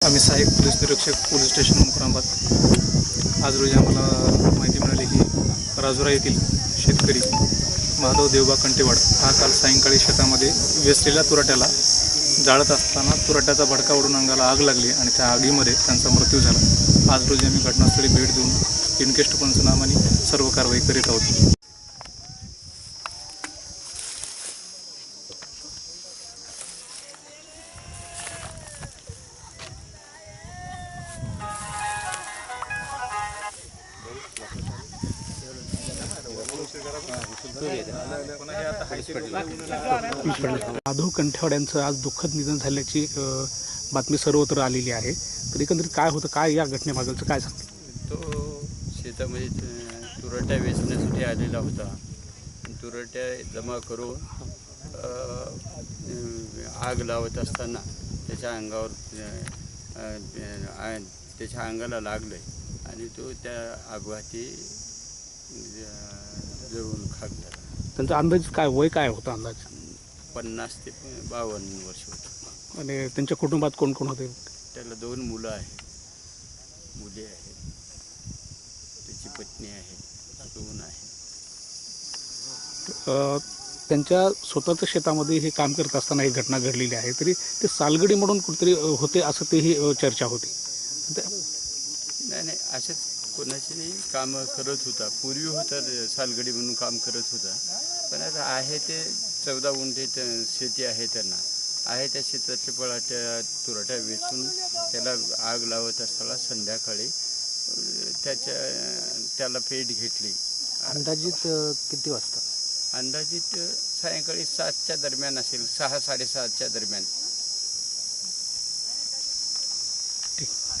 आम्ही सहाय्यक पोलीस निरीक्षक पोलीस स्टेशन मुकुराबाद आज रोजी आम्हाला माहिती मिळाली की राजुरा येथील शेतकरी माधव देवबा कंटेवाड हा काल सायंकाळी शेतामध्ये वेचलेल्या तुराट्याला जाळत असताना तुराट्याचा भडका उडून अंगाला आग लागली आणि त्या आगीमध्ये त्यांचा मृत्यू झाला. आज रोजी आम्ही घटनास्थळी भेट देऊन इनकेस्ट पंचनामाने सर्व कारवाई करीत आहोत. माधव कंठेवाड यांचं आज दुःखद निधन झाल्याची बातमी सर्वत्र आलेली आहे. तर एकंदरीत काय होतं काय या घटनेमागचं काय सांगते तो शेतामध्ये तुरट्या वेचण्यासाठी आलेला होता. तुरट्या जमा करून आग लावत असताना त्याच्या अंगावर त्याच्या अंगाला लागलं आणि तो त्या अपघाती अ, जळून खाक झाला त्यांचा अंदाज काय वय काय होता अंदाज? पन्नास ते बावन्न वर्ष होतं. आणि त्यांच्या कुटुंबात कोण कोण होते? त्याला दोन मुलं आहेत. मुली आहेत. त्याची पत्नी आहे. सून आहे अ, त्यांच्या स्वतःच्या शेतामध्ये हे काम करत असताना ही घटना घडलेली आहे तरी ते सालगडी म्हणून कुठेतरी अ, होते असं तेही अ, चर्चा होती. नाही नाही असंच कोणाची नाही कामं करत होता. पूर्वी होता सालगडी म्हणून काम करत होता. पण आता आहे ते चौदा त- शेती आहे त्यांना. आहे त्या शेतातल्या पळाट्या तुरट्या वेचून त्याला आग लावत असताना संध्याकाळी त्याच्या त्याला पेट घेतली. अंदाजित किती वाजता? अंदाजित सायंकाळी सातच्या दरम्यान असेल सहा साडेसातच्या दरम्यान.